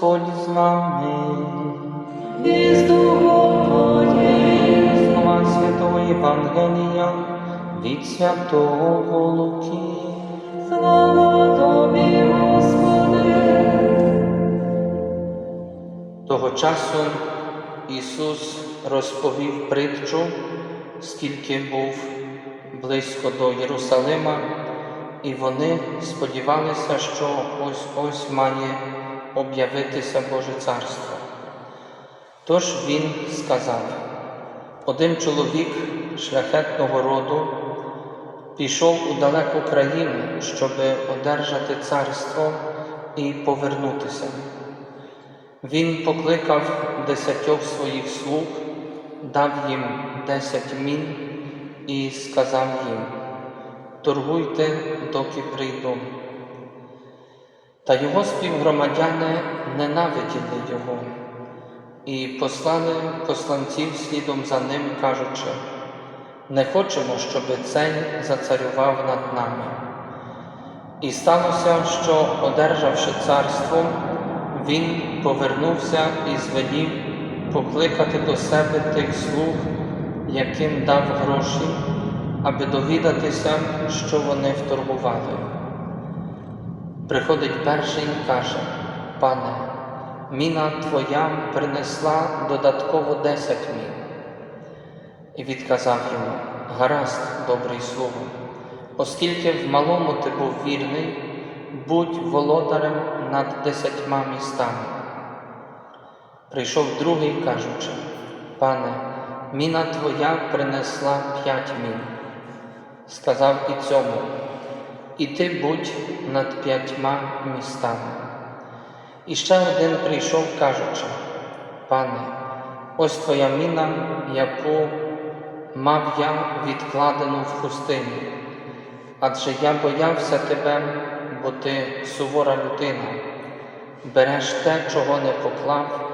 Господь з нами. І з Духом Твоїм. Слова Святого Євангелія від Святого Луки. Слава Тобі, Господи! Того часу Ісус розповів притчу, скільки був близько до Єрусалима, і вони сподівалися, що ось ось має об'явитися Боже Царство. Тож Він сказав: один чоловік шляхетного роду пішов у далеку країну, щоб одержати царство і повернутися. Він покликав десятьох своїх слуг, дав їм десять мін і сказав їм: торгуйте, доки прийду. Та його співгромадяни ненавиділи його і послали посланців слідом за ним, кажучи, не хочемо, щоб цей зацарював над нами. І сталося, що, одержавши царство, він повернувся і звелів покликати до себе тих слуг, яким дав гроші, аби довідатися, що вони вторгували. Приходить перший і каже, пане, міна твоя принесла додатково десять мін. І відказав йому, гаразд, добрий слуго, оскільки в малому ти був вірний, будь володарем над десятьма містами. Прийшов другий, кажучи, пане, міна твоя принесла п'ять мін. Сказав і цьому, і ти будь над п'ятьма містами. І ще один прийшов, кажучи, пане, ось твоя міна, яку мав я відкладену в хустині, адже я боявся тебе, бо ти сувора людина, береш те, чого не поклав,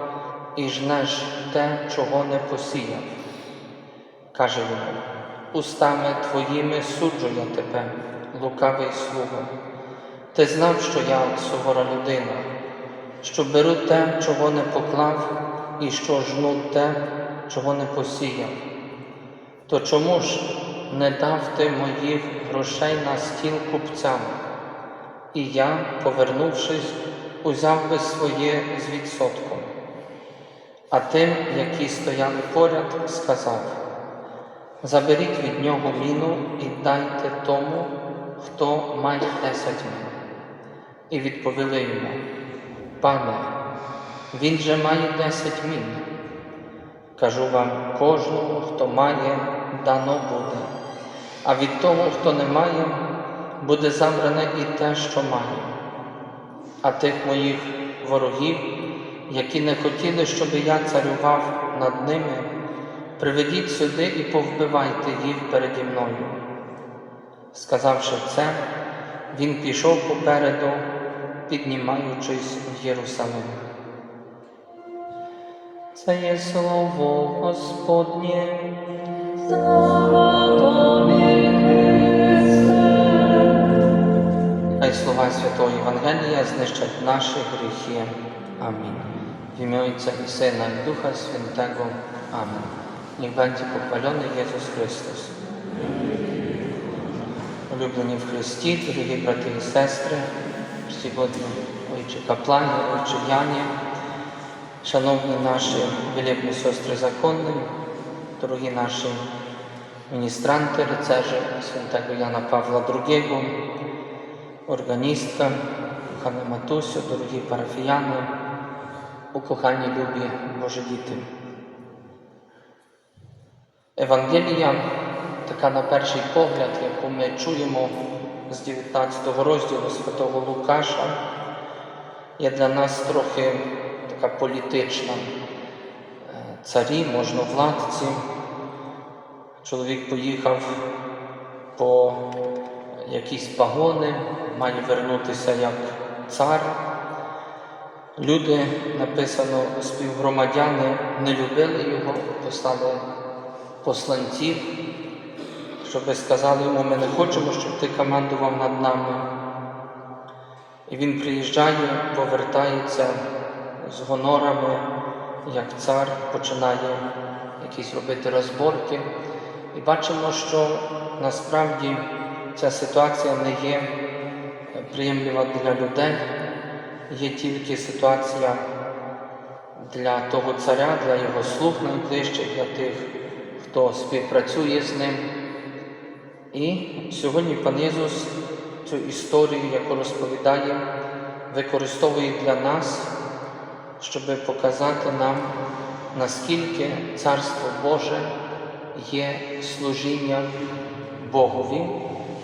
і жнеш те, чого не посіяв. Каже йому, устами твоїми суджу я тебе, лукавий слуго. Ти знав, що я сувора людина, що беру те, чого не поклав, і що жну те, чого не посіяв. То чому ж не дав ти моїх грошей на стіл купцям? І я, повернувшись, узяв би своє з відсотком. А тим, які стояли поряд, сказав: Заберіть від нього міну і дайте тому, хто має десять мін. І відповіли йому, Пане, він же має десять мін. Кажу вам, кожному, хто має, дано буде, а від того, хто не має, буде забране і те, що має. А тих моїх ворогів, які не хотіли, щоб я царював над ними, приведіть сюди і повбивайте їх переді мною. Сказавши це, він пішов попереду, піднімаючись в Єрусалим. Це є слово Господнє. Слава тобі, Христе! Хай слова Святого Євангелія знищать наші гріхи. Амінь. W imię Ojca i Syna i Ducha Świętego. Amen. Niech będzie pochwalony Jezus Chrystus. Ulubieni w Chrysті, дорогі брати і сестри, сьогодні Ojcze Ojcze Яні, шановні наші великні сестри законні, дорогі наші міністранти, rycerze świętego Jana Pawła II, органістка, кохана Матусю, дорогі парафіяни, укохані любі Божі діти. Евангелія, така на перший погляд, яку ми чуємо з 19 розділу Святого Лукаша, є для нас трохи така політична. Е, Царі, можновладці. Чоловік поїхав по якісь пагони, має вернутися як цар. Люди, написано, співгромадяни не любили його, послали посланців, щоб сказали йому, ми не хочемо, щоб ти командував над нами. І він приїжджає, повертається з гонорами, як цар, починає якісь робити розборки. І бачимо, що насправді ця ситуація не є приємлива для людей, є тільки ситуація для того царя, для його слуг найближчих, для тих, хто співпрацює з ним. І сьогодні пан Ісус цю історію, яку розповідає, використовує для нас, щоб показати нам, наскільки Царство Боже є служінням Богові,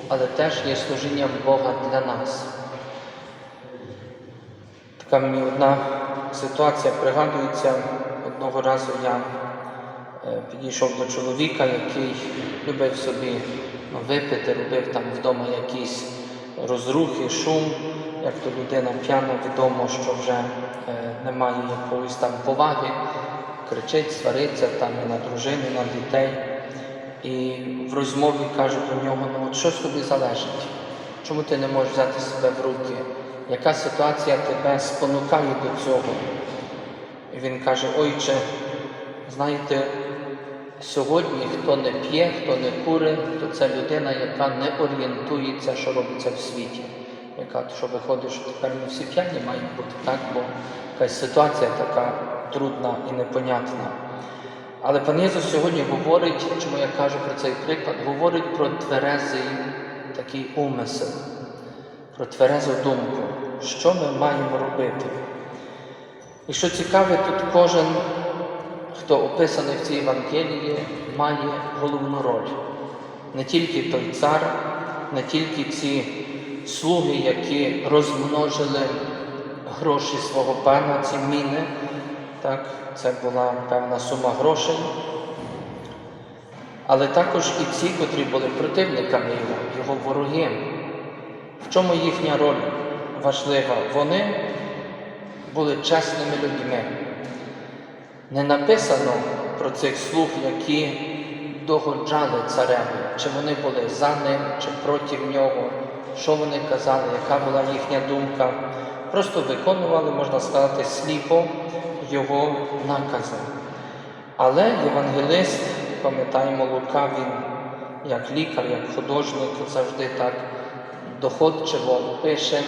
але теж є служінням Бога для нас. Така мені одна ситуація пригадується. Одного разу я підійшов до чоловіка, який любив собі випити, робив там вдома якісь розрухи, шум. Як то людина п'яна, відомо, що вже е, немає якоїсь там поваги, кричить, свариться там на дружину, на дітей. І в розмові кажу до нього, ну от що з тобі залежить? Чому ти не можеш взяти себе в руки? Яка ситуація тебе спонукає до цього? І він каже, ойче, знаєте, сьогодні хто не п'є, хто не курить, то це людина, яка не орієнтується, що робиться в світі. Яка, що виходить, що тепер ми всі п'яні мають бути так, бо якась ситуація така трудна і непонятна. Але пан Єсус сьогодні говорить, чому я кажу про цей приклад, говорить про тверезий такий умисел, про тверезу думку, що ми маємо робити. І що цікаве, тут кожен, хто описаний в цій Євангелії, має головну роль. Не тільки той цар, не тільки ці слуги, які розмножили гроші свого пана, ці міни. Так, це була певна сума грошей. Але також і ці, котрі були противниками його, його вороги. В чому їхня роль важлива? Вони були чесними людьми. Не написано про цих слуг, які догоджали цареві, чи вони були за ним, чи проти нього, що вони казали, яка була їхня думка. Просто виконували, можна сказати, сліпо його накази. Але євангелист, пам'ятаємо, Лука, він як лікар, як художник завжди так доходчиво пише,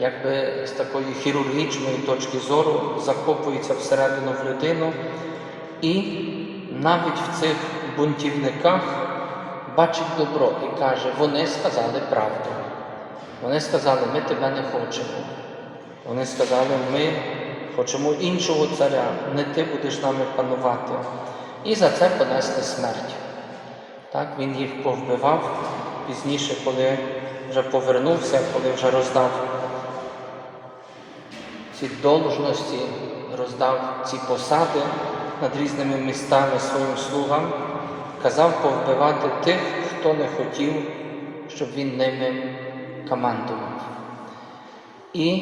якби з такої хірургічної точки зору закопується всередину в людину. І навіть в цих бунтівниках бачить добро і каже, вони сказали правду. Вони сказали, ми тебе не хочемо. Вони сказали, ми хочемо іншого царя, не ти будеш нами панувати. І за це понесли смерть. Так, Він їх повбивав пізніше, коли вже повернувся, коли вже роздав ці должності, роздав ці посади над різними містами своїм слугам, казав повбивати тих, хто не хотів, щоб він ними командував. І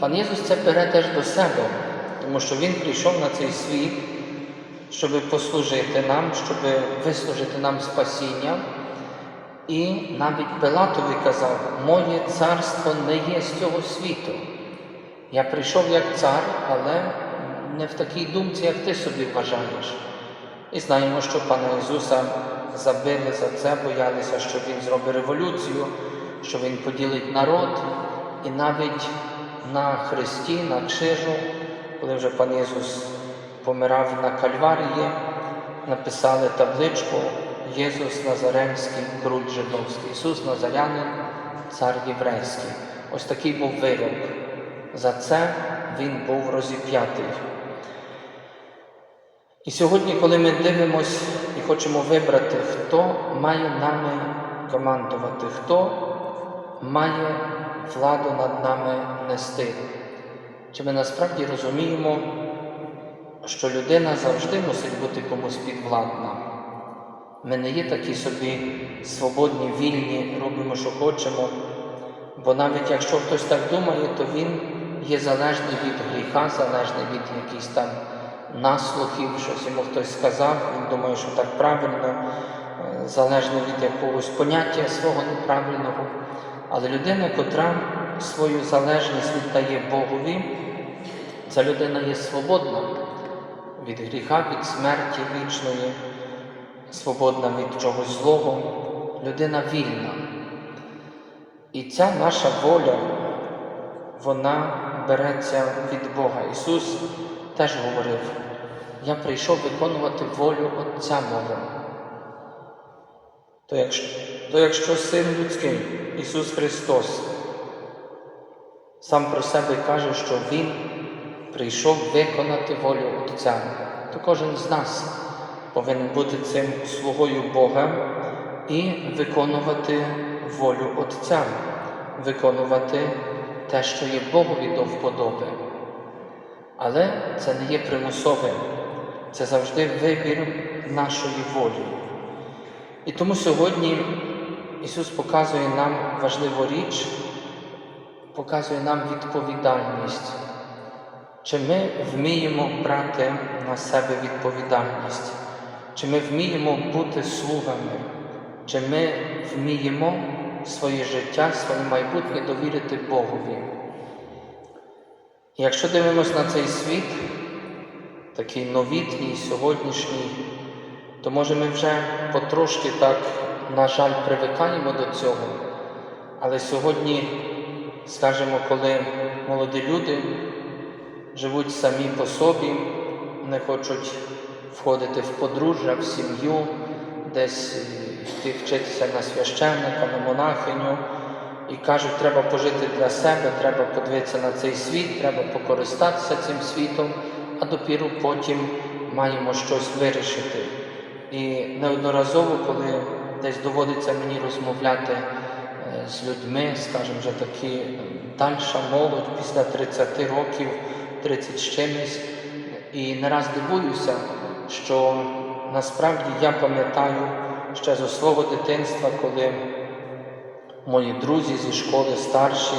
пан Єсус це бере теж до себе, тому що Він прийшов на цей світ, щоб послужити нам, щоб вислужити нам спасіння. І навіть Пилатові казав, моє царство не є з цього світу. Я прийшов як цар, але не в такій думці, як ти собі вважаєш. І знаємо, що пана Ісуса забили за це, боялися, що Він зробить революцію, що Він поділить народ. І навіть на хресті, на крижу, коли вже пан Ісус помирав на Кальварії, написали табличку Єсус Назаренський, круть жидовський, Ісус Назарянин, цар єврейський. Ось такий був вирок. За це Він був розіп'ятий. І сьогодні, коли ми дивимось і хочемо вибрати, хто має нами командувати, хто має владу над нами нести, чи ми насправді розуміємо, що людина завжди мусить бути комусь підвладна. Ми не є такі собі свободні, вільні, робимо, що хочемо. Бо навіть якщо хтось так думає, то він є залежний від гріха, залежний від якихось там наслухів, щось йому хтось сказав, він думає, що так правильно, е, залежний від якогось поняття свого неправильного. Але людина, котра свою залежність віддає Богові, ця людина є свободна від гріха, від смерті вічної. свободна від чогось злого, людина вільна. І ця наша воля, вона береться від Бога. Ісус теж говорив, я прийшов виконувати волю Отця мого. То якщо, то якщо Син людський, Ісус Христос, сам про себе каже, що Він прийшов виконати волю Отця, то кожен з нас повинен бути цим слугою Бога і виконувати волю Отця, виконувати те, що є Богові до вподоби. Але це не є примусовим, це завжди вибір нашої волі. І тому сьогодні Ісус показує нам важливу річ, показує нам відповідальність. Чи ми вміємо брати на себе відповідальність? Чи ми вміємо бути слугами? Чи ми вміємо своє життя, своє майбутнє довірити Богові? Якщо дивимося на цей світ, такий новітній, сьогоднішній, то може ми вже потрошки так, на жаль, привикаємо до цього. Але сьогодні, скажімо, коли молоді люди живуть самі по собі, не хочуть входити в подружжя, в сім'ю, десь йти вчитися на священника, на монахиню, і кажуть, треба пожити для себе, треба подивитися на цей світ, треба покористатися цим світом, а допіру потім маємо щось вирішити. І неодноразово, коли десь доводиться мені розмовляти е, з людьми, скажімо, вже такі дальша молодь після 30 років, 30 з чимось, і не раз дивуюся, що насправді я пам'ятаю ще зі свого дитинства, коли мої друзі зі школи старші,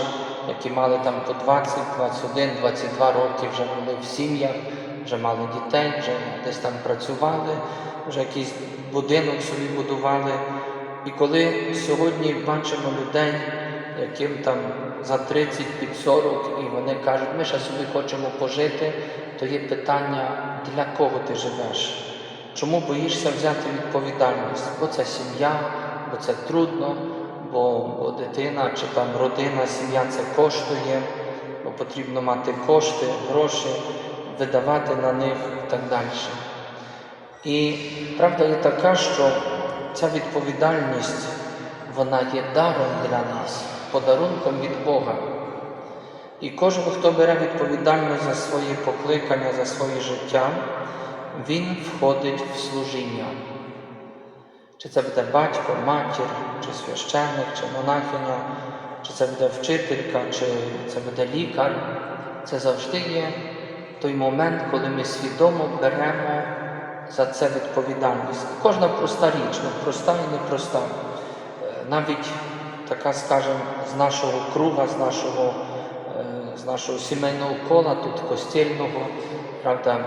які мали там по 20, 21, 22 роки, вже були в сім'ях, вже мали дітей, вже десь там працювали, вже якийсь будинок собі будували. І коли сьогодні бачимо людей, яким там за 30 під 40, і вони кажуть, ми ще собі хочемо пожити, то є питання, для кого ти живеш? Чому боїшся взяти відповідальність? Бо це сім'я, бо це трудно, бо, бо дитина чи там родина, сім'я це коштує, бо потрібно мати кошти, гроші, видавати на них і так далі. І правда є така, що ця відповідальність, вона є даром для нас, подарунком від Бога. І кожен, хто бере відповідальність за своє покликання, за своє життя, він входить в служіння. Чи це буде батько, матір, чи священник, чи монахиня, чи це буде вчителька, чи це буде лікар. Це завжди є той момент, коли ми свідомо беремо за це відповідальність. Кожна проста річ, ну проста і непроста. Е, Навіть така, скажімо, з нашого круга, з нашого, е, з нашого сімейного кола, тут костільного, правда,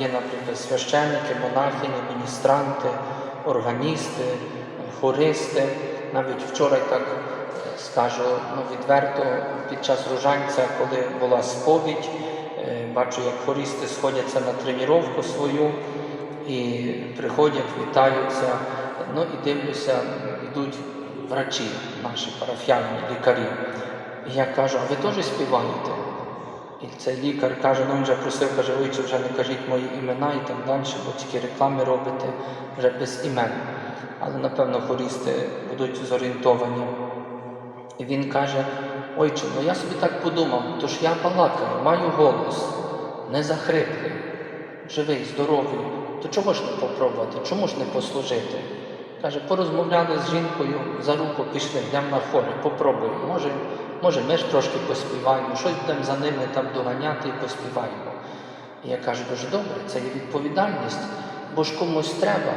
є, наприклад, священники, монахині, міністранти, органісти, хористи. Навіть вчора так скажу ну, відверто, під час ружанця, коли була сповідь, е, бачу, як хористи сходяться на тренування свою і приходять, вітаються. Ну і дивлюся, йдуть врачі, наші парафіяни, лікарі. І я кажу, а ви теж співаєте? І цей лікар каже, ну він вже просив, каже, ви чи вже не кажіть мої імена і так далі, бо тільки реклами робите вже без імен. Але напевно хорісти будуть зорієнтовані. І він каже, ойче, ну я собі так подумав, то ж я балакаю, маю голос, не захриплий, живий, здоровий, то чого ж не попробувати, чому ж не послужити? Каже, порозмовляли з жінкою, за руку пішли, йдемо на хори, попробуємо. Може, може, ми ж трошки поспіваємо, щось будемо за ними там доганяти і поспіваємо. І я кажу, дуже добре, це є відповідальність, бо ж комусь треба.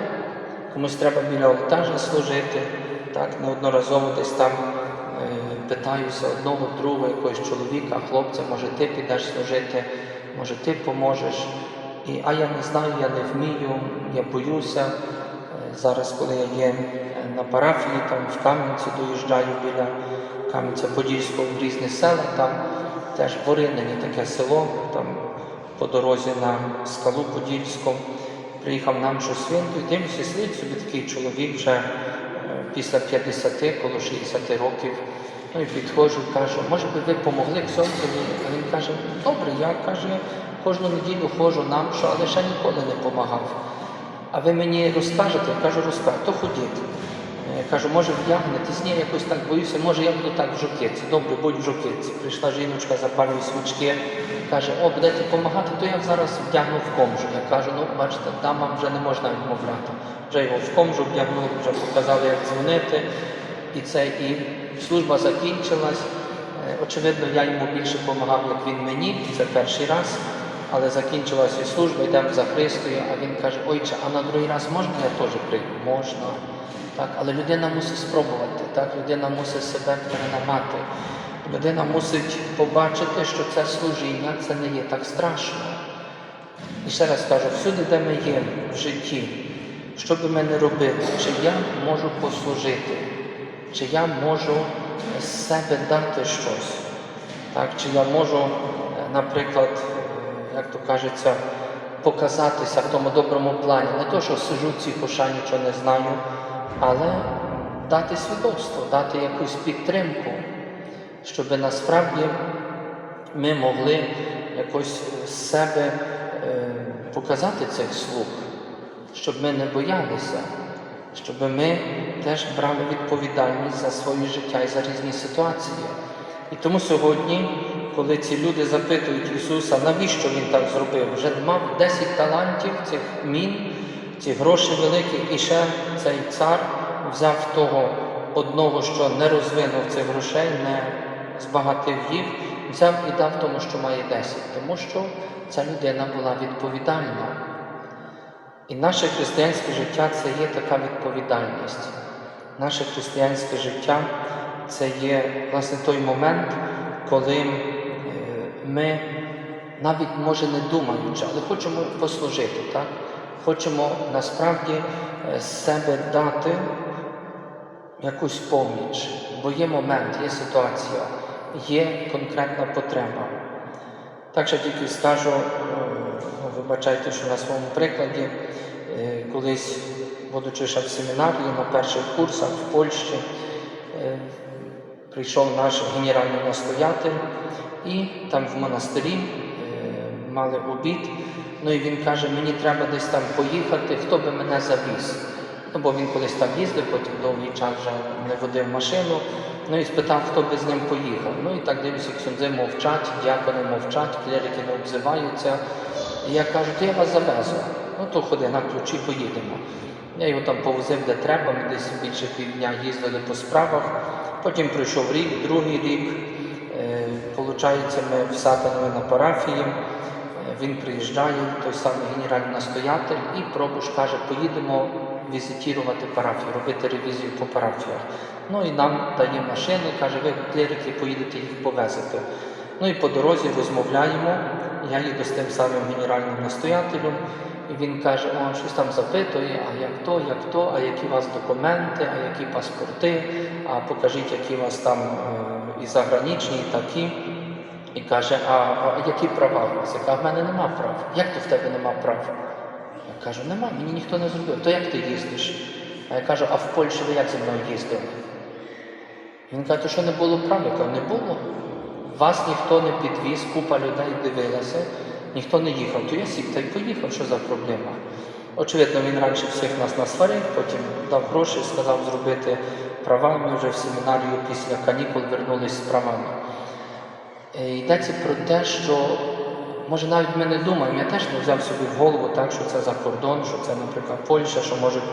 Комусь треба біля алтаря служити. Так, неодноразово десь там е, питаюся одного, другого, якогось чоловіка, хлопця, може ти підеш служити, може ти поможеш. І, а я не знаю, я не вмію, я боюся. Зараз, коли я є е, на парафії, там в Кам'янці доїжджаю біля Кам'янця-Подільського в різні села, там теж в Оринині таке село, там по дорозі на скалу Подільську. приїхав нам що свинту, і дивлюся, сидить собі такий чоловік вже е, після 50, коло 60 років. Ну і підходжу, кажу, може би ви помогли ксьонцеві? А він каже, добре, я каже, кожну неділю ходжу нам, що, але ще ніколи не допомагав. А ви мені розкажете? Я кажу, розкажу, то ходіть. Я кажу, може вдягнетесь? Ні, якось так боюся, може я буду так в жокетці. Добре, будь в жокетці. Прийшла жіночка, запалює свічки, каже, о, будете допомагати, то я зараз вдягну в комжу. Я кажу, ну бачите, дамам вже не можна відмовляти. Вже його в комжу вдягнули, вже показали, як дзвонити. І це і служба закінчилась. Е, Очевидно, я йому більше допомагав, як він мені. Це перший раз. Але закінчилася служба, йдемо за Христою, а він каже, ойче, а на другий раз можна я теж прийду? Можна. Так, але людина мусить спробувати, так? людина мусить себе переламати. Людина мусить побачити, що це служіння це не є так страшно. І ще раз кажу, всюди, де ми є в житті, що би ми не робили, чи я можу послужити, чи я можу з себе дати щось, так? чи я можу, е, наприклад, як то кажеться, показатися в тому доброму плані. Не то, що сижу в цій коша, нічого не знаю, але дати свідоцтво, дати якусь підтримку, щоб насправді ми могли якось з себе е, показати цих слуг, щоб ми не боялися, щоб ми теж брали відповідальність за своє життя і за різні ситуації. І тому сьогодні, коли ці люди запитують Ісуса, навіщо Він так зробив, вже мав 10 талантів цих мін, ці гроші великі, і ще цей цар взяв того одного, що не розвинув цих грошей, не збагатив їх, взяв і дав тому, що має 10, тому що ця людина була відповідальна. І наше християнське життя це є така відповідальність. Наше християнське життя це є власне той момент, коли ми навіть може не думаючи, але хочемо послужити, так? хочемо насправді е, себе дати якусь поміч, бо є момент, є ситуація, є конкретна потреба. Так що тільки скажу, е, ну, вибачайте, що на своєму прикладі, е, колись, будучи ще в семінарії на перших курсах в Польщі, прийшов наш генеральний настоятель, і там в монастирі е, мали обід. Ну і він каже, мені треба десь там поїхати, хто би мене завіз. Ну, бо він колись там їздив, потім довгий час вже не водив машину. Ну і спитав, хто би з ним поїхав. Ну і так дивлюся, ксюндзи мовчать, дякони мовчать, клерики не обзиваються. І я кажу, то я вас завезу. Ну то ходи на ключі, поїдемо. Я його там повозив, де треба, ми десь більше півдня їздили по справах. Потім пройшов рік, другий рік. Е, Получається, ми в Сатанові на парафії. Е, Він приїжджає, той самий генеральний настоятель, і пробуш каже, поїдемо візитувати парафію, робити ревізію по парафіях. Ну і нам дає машини, каже, ви клірики поїдете їх повезете. Ну і по дорозі розмовляємо. Я їду з тим самим генеральним настоятелем, і він каже, о, щось там запитує, а як то, як то, а які у вас документи, а які паспорти, а покажіть, які у вас там е, і заграничні, і такі. І каже, а, а які права у вас? Я кажу, в мене нема прав. Як то в тебе нема прав? Я кажу, нема, мені ніхто не зробив. То як ти їздиш? А я кажу, а в Польщі ви як зі мною їздили? Він каже, що не було прав? Я кажу, не було. Вас ніхто не підвіз, купа людей дивилася, ніхто не їхав. То я сів та й поїхав, що за проблема. Очевидно, він раніше всіх нас насварив, потім дав гроші, сказав зробити права. Ми вже в семінарію після канікул вернулись з правами. Е, Йдеться про те, що може навіть ми не думаємо, я теж не взяв собі в голову так, що це за кордон, що це, наприклад, Польща, що можуть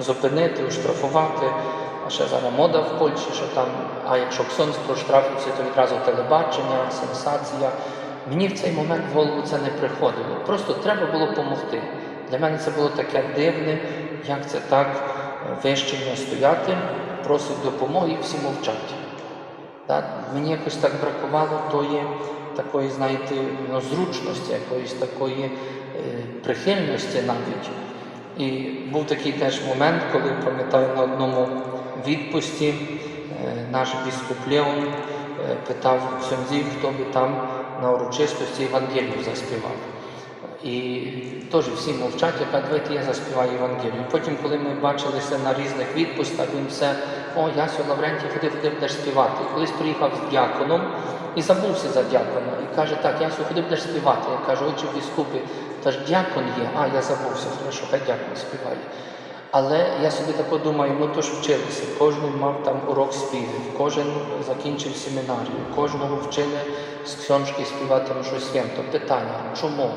зупинити, оштрафувати. А ще зараз мода в Польщі, що там, а якщо ксонз проштрафився, то відразу телебачення, сенсація. Мені в цей момент в голову це не приходило. Просто треба було допомогти. Для мене це було таке дивне, як це так е, вище стояти, просить допомоги і всі мовчать. Так? Мені якось так бракувало тої такої, знаєте, ну, зручності, якоїсь такої е, прихильності навіть. І був такий теж момент, коли пам'ятаю на одному відпусті е, наш біскуп Леон е, питав ксьонзів, хто би там на урочистості Євангелію заспівав. І теж всі мовчать, яка давайте я заспіваю Євангелію. Потім, коли ми бачилися на різних відпусках, він все, о, Ясю Лаврентій, ходи, ходи, будеш співати. Колись приїхав з діаконом і забувся за діакона. І каже, так, Ясю, ходи будеш співати. Я кажу, отче в біскупі, та ж діакон є, а я забувся, хорошо, хай діакон співає. Але я собі тако думаю, ну то ж вчилися, кожен мав там урок співів, кожен закінчив семінарію, кожного вчили з ксьоншки співати мшу свято. Питання, чому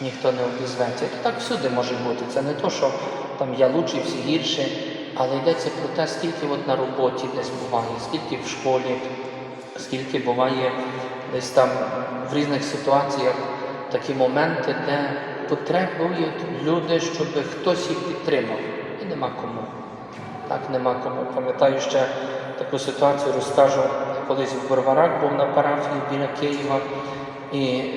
ніхто не обізветься? І так всюди може бути. Це не то, що там я лучший, всі гірші, але йдеться про те, скільки от на роботі десь буває, скільки в школі, скільки буває десь там в різних ситуаціях такі моменти, де потребують люди, щоб хтось їх підтримав. І нема кому. Так, нема кому. Пам'ятаю ще таку ситуацію, розкажу, колись в Борварак був на парафії біля Києва, і е,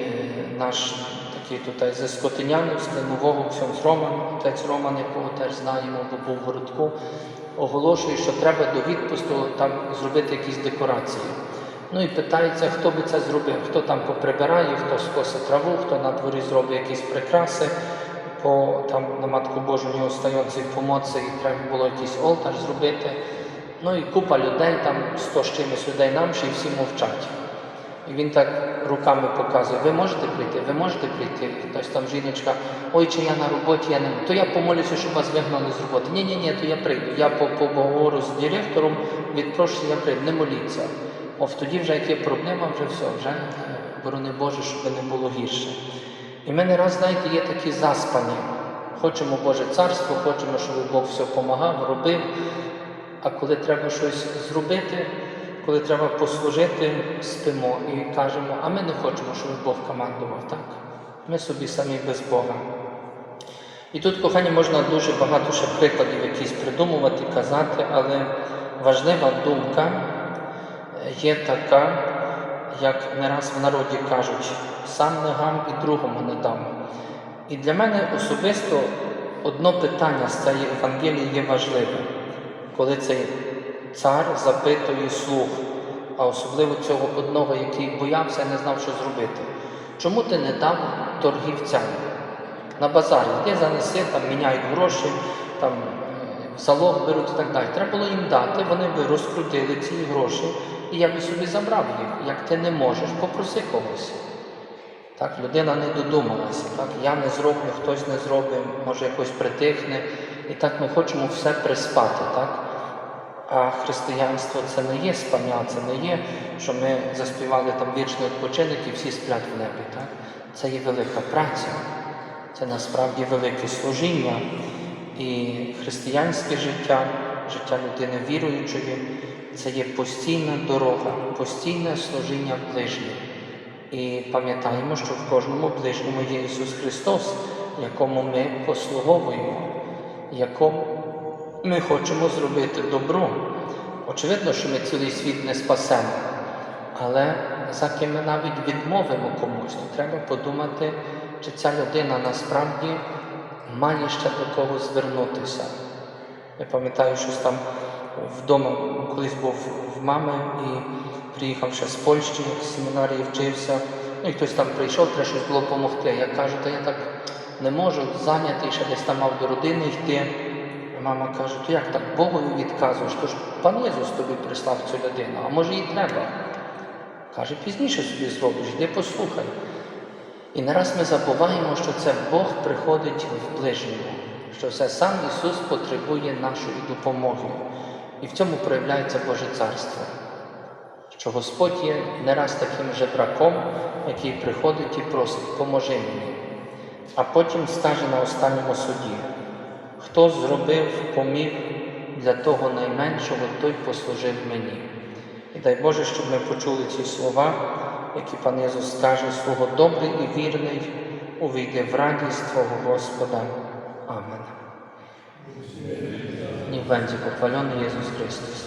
наш такий тут зі Скотинянівська, нового ксьонз Роман, отець Роман, якого теж знаємо, бо був в городку, оголошує, що треба до відпусту там зробити якісь декорації. Ну і питається, хто би це зробив, хто там поприбирає, хто скосить траву, хто на дворі зробить якісь прикраси, по там на Матку Божу нього стайонці помоці, і треба було якийсь олтар зробити. Ну і купа людей, там 100 з чимось людей нам ще й всі мовчать. І він так руками показує, ви можете прийти, ви можете прийти. Хтось там жіночка, ой, чи я на роботі, я не. То я помолюся, щоб вас вигнали з роботи. Ні, ні, ні, то я прийду. Я по- поговорю з директором, відпрошую, я прийду, не моліться. О, тоді вже як є проблема, вже все, вже е, борони Боже, щоб не було гірше. І ми не раз, знаєте, є такі заспані. Хочемо Боже царство, хочемо, щоб Бог все допомагав, робив. А коли треба щось зробити, коли треба послужити, спимо і кажемо, а ми не хочемо, щоб Бог командував. Так? Ми собі самі без Бога. І тут, кохані, можна дуже багато ще прикладів якісь придумувати, казати, але важлива думка є така, як не раз в народі кажуть, сам не гам і другому не дам. І для мене особисто одно питання з цієї Євангелії є важливим, коли цей цар запитує слух, а особливо цього одного, який боявся і не знав, що зробити. Чому ти не дав торгівцям? На базарі, де занеси, там міняють гроші, там е, залог беруть і так далі. Треба було їм дати, вони би розкрутили ці гроші, і я би собі забрав їх. Як ти не можеш, попроси когось. Так, людина не додумалася. Так, я не зроблю, хтось не зробить, може якось притихне. І так ми хочемо все приспати. Так? А християнство це не є спання, це не є, що ми заспівали там вічний відпочинок і всі сплять в небі. Так? Це є велика праця, це насправді велике служіння. І християнське життя, життя людини віруючої, це є постійна дорога, постійне служіння ближнім. І пам'ятаємо, що в кожному ближньому є Ісус Христос, якому ми послуговуємо, якому ми хочемо зробити добро. Очевидно, що ми цілий світ не спасемо, але за ким ми навіть відмовимо комусь, то треба подумати, чи ця людина насправді має ще до кого звернутися. Я пам'ятаю, що там вдома колись був в мами і приїхав ще з Польщі, в семінарії вчився. Ну і хтось там прийшов, треба щось було допомогти. Я кажу, та я так не можу, зайнятий, ще десь там мав до родини йти. Мама каже, то як так Богові відказуєш? То ж пан Єсус тобі прислав цю людину, а може їй треба. Каже, пізніше собі зробиш, йди послухай. І не раз ми забуваємо, що це Бог приходить в ближньому, що це сам Ісус потребує нашої допомоги. І в цьому проявляється Боже Царство. Що Господь є не раз таким жебраком, який приходить і просить, поможи мені. А потім скаже на останньому суді, хто зробив, поміг для того найменшого, той послужив мені. І дай Боже, щоб ми почули ці слова, які пан Ісус скаже, свого добрий і вірний, увійде в радість Твого Господа. Амен. Niech będzie pochwalony Jezus Chrystus.